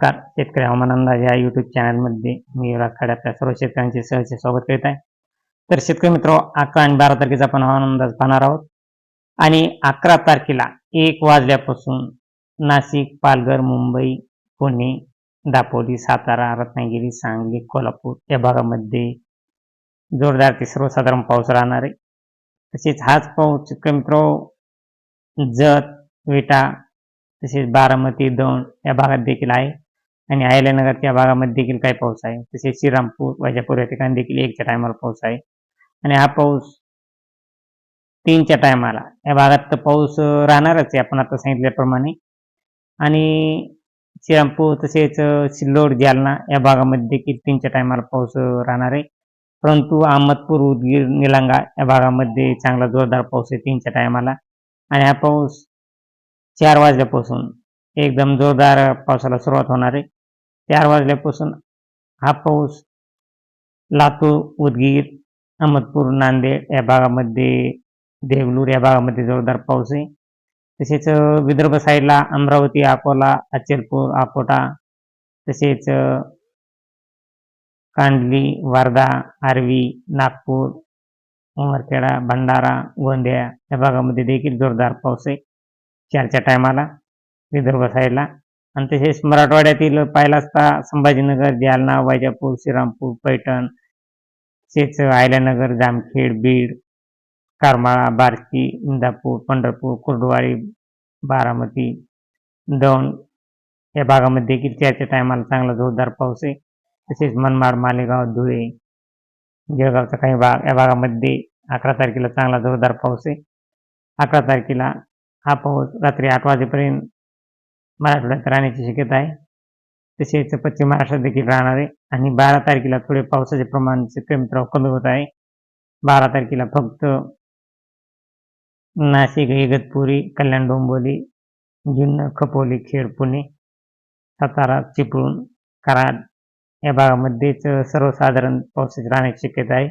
नमस्कार. शेतकरी हवामान अंदाज या युट्यूब चॅनलमध्ये मी राखाड आपल्या सर्व शेतकऱ्यांचे सहज स्वागत करीत आहे. तर शेतकरी मित्र अकरा आणि बारा तारखेचा आपण हवामान अंदाज पाहणार आहोत. आणि अकरा तारखेला एक वाजल्यापासून नाशिक पालघर मुंबई पुणे दापोली सातारा रत्नागिरी सांगली कोल्हापूर या भागामध्ये जोरदार ते सर्वसाधारण पाऊस राहणार आहे. तसेच हाच पाऊस शेतकरी मित्र जत विटा तसेच बारामती दौंड या भागात देखील आहे. आणि अहिल्यानगर या भागामध्ये देखील काही पाऊस आहे. तसेच श्रीरामपूर वैजापूर या ठिकाणी देखील एकच्या टायमाला पाऊस आहे. आणि हा पाऊस तीनच्या टायमाला या भागात तर पाऊस राहणारच आहे आपण आता सांगितल्याप्रमाणे. आणि श्रीरामपूर तसेच सिल्लोड जालना या भागामध्ये देखील तीनच्या टायमाला पाऊस राहणार आहे. परंतु अहमदपूर उदगीर निलंगा या भागामध्ये चांगला जोरदार पाऊस आहे तीनच्या टायमाला आणि हा पाऊस चार वाजल्यापासून एकदम जोरदार पावसाला सुरुवात होणार आहे. चार वाजल्यापासून हा पाऊस लातूर उदगीर अहमदपूर नांदेड या भागामध्ये देगलूर या भागामध्ये जोरदार पाऊस आहे. तसेच विदर्भ साईडला अमरावती अकोला अचलपूर अकोटा तसेच कांडली वर्धा आर्वी नागपूर उमरखेडा भंडारा गोंदिया या भागामध्ये देखील जोरदार पाऊस आहे. चारच्या टायमाला विदर्भ साईडला आणि तसेच मराठवाड्यातील पाहिला असता संभाजीनगर जालना वैजापूर श्रीरामपूर पैठण तसेच अहिल्यानगर जामखेड बीड करमाळा बार्शी इंदापूर पंढरपूर कुर्डुवाडी बारामती दौंड या भागामध्ये देखील चारच्या टायमाला चांगला जोरदार पाऊस आहे. तसेच मनमाड मालेगाव धुळे जळगावचा काही भाग या भागामध्ये अकरा तारखेला चांगला जोरदार पाऊस आहे. अकरा तारखेला हा पाऊस रात्री आठ वाजेपर्यंत मराठवाड्यात राहण्याची शक्यता आहे. तसेच पश्चिम महाराष्ट्रात देखील राहणार आहे. आणि बारा तारखेला थोडे पावसाचे प्रमाण शेतकरी कमी होत आहे. बारा तारखेला फक्त नाशिक इगतपुरी कल्याण डोंबोली जुन्नर खपोली खेड पुणे सातारा चिपळूण कराड या भागामध्येच सर्वसाधारण पावसाची राहण्याची शक्यता आहे.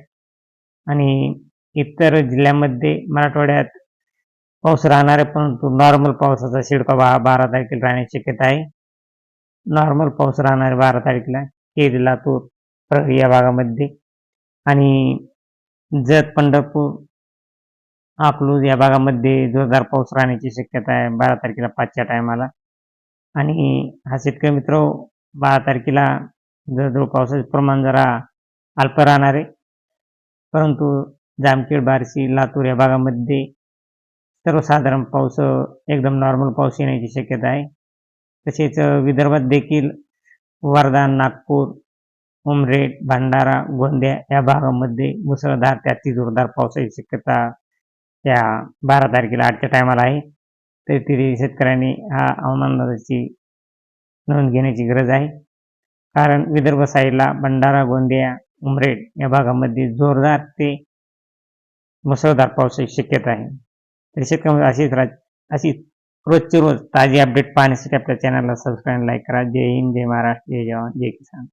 आणि इतर जिल्ह्यामध्ये मराठवाड्यात पाऊस राहणार आहे परंतु नॉर्मल पावसाचा शिडकावा हा बारा तारखेला राहण्याची शक्यता आहे. नॉर्मल पाऊस राहणार आहे बारा तारखेला केरी लातूर या भागामध्ये. आणि जत पंढरपूर अकलूज या भागामध्ये जोरदार पाऊस राहण्याची शक्यता आहे. बारा तारखेला पाचच्या टायमाला आणि हा शेतकरी मित्र बारा तारखेला जवळजवळ पावसाचे प्रमाण जरा अल्प राहणार. आहे परंतु जामखेड बारशी लातूर या भागामध्ये सर्वसाधारण पाऊस एकदम नॉर्मल पाऊस येण्याची शक्यता आहे. तसेच विदर्भात देखील वर्धा नागपूर उमरेड भंडारा गोंदिया या भागामध्ये मुसळधार ते अति जोरदार पावसाची शक्यता त्या बारा तारखेला आठच्या टायमाला आहे. तर तिथे शेतकऱ्यांनी हा हवामानाची नोंद घेण्याची गरज आहे. कारण विदर्भ साईडला भंडारा गोंदिया उमरेड या भागामध्ये जोरदार ते मुसळधार पावसाची शक्यता आहे. तर शेतकरी अशीच राज अशी रोजची रोज ताजी अपडेट पाहण्यासाठी आपल्या चॅनलला सबस्क्राईब लाईक करा. जय हिंद जय महाराष्ट्र जय जवान जय किसान.